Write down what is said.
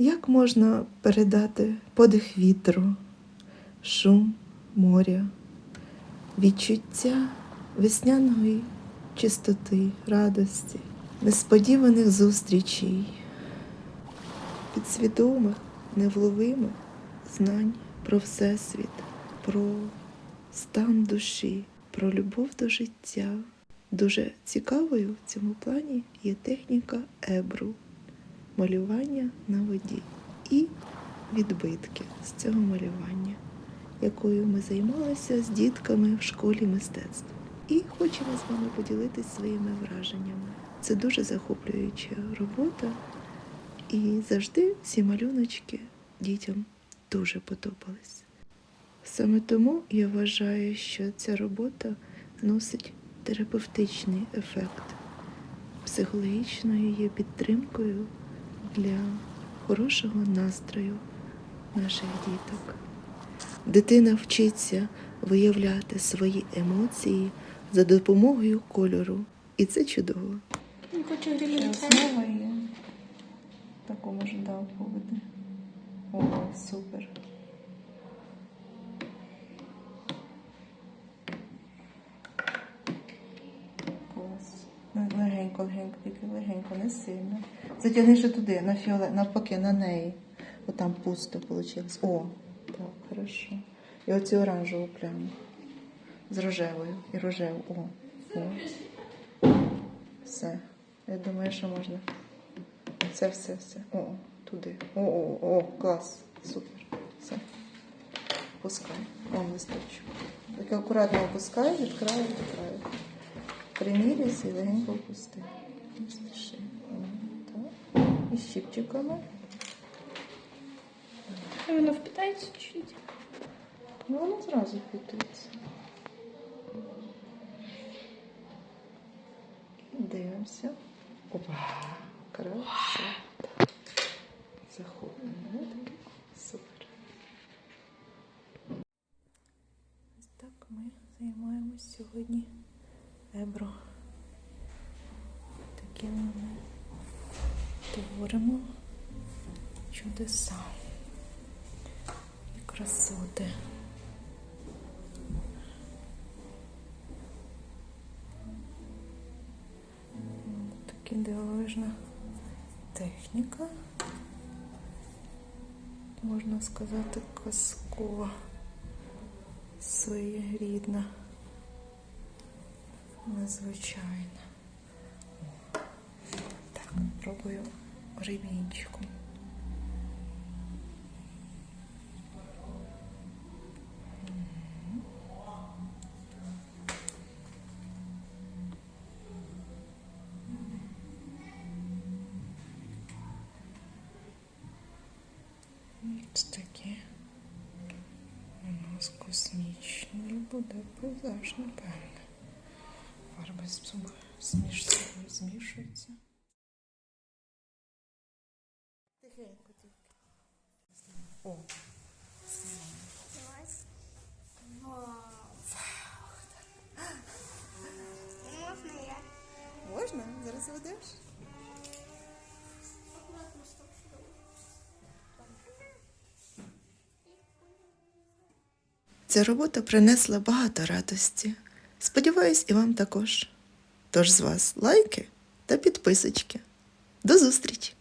Як можна передати подих вітру, шум моря, відчуття весняної чистоти, радості, несподіваних зустрічей, підсвідомих, невловимих знань про Всесвіт, про стан душі, про любов до життя. Дуже цікавою в цьому плані є техніка ебру малювання на воді і відбитки з цього малювання, якою ми займалися з дітками в школі мистецтв. І хочемо з вами поділитися своїми враженнями. Це дуже захоплююча робота, і завжди ці малюночки дітям дуже подобались. Саме тому я вважаю, що ця робота носить терапевтичний ефект, психологічною є підтримкою для хорошого настрою наших діток. Дитина вчиться виявляти свої емоції за допомогою кольору, і це чудово. Не хочу Основа є. Таку може дав поведе. О, супер. Клас. Ну, Легенько, легенько, тільки легенько, не сильно. Затягни ще туди, на фіолет, навпаки, на неї. Бо там пусто вийшло. О, так, хорошо. І оцю оранжеву пляму. З рожевою. І рожеву. О, о. Все. Я думаю, що можна. Все, все, все. О, туди. О, о, о, клас. Супер. Все. Пускай. Вон листочок. Так акуратно опускай, від краю Примірюйся і легенько опусти. І щипчиками. Воно впитається чуть. Ну, воно зразу впитується. Дивимося. Опа, краса. Захоплено. Супер. Ось так ми займаємось сьогодні ебро. Такими ми творимо чудеса і красоти. Такі дивовижна техніка. Можна сказати, казкова, своєрідна, незвичайна. Так, пробую рибінчиком. Ось таке у нас космічний буде пейзаж, напевне. Фарби з зміж собою змішуються. Тихенько тільки. О, Можна я? можна? Зараз ведеш? Аккуратно Ця робота принесла багато радості. Сподіваюсь, і вам також. Тож з вас лайки та підписочки. До зустрічі!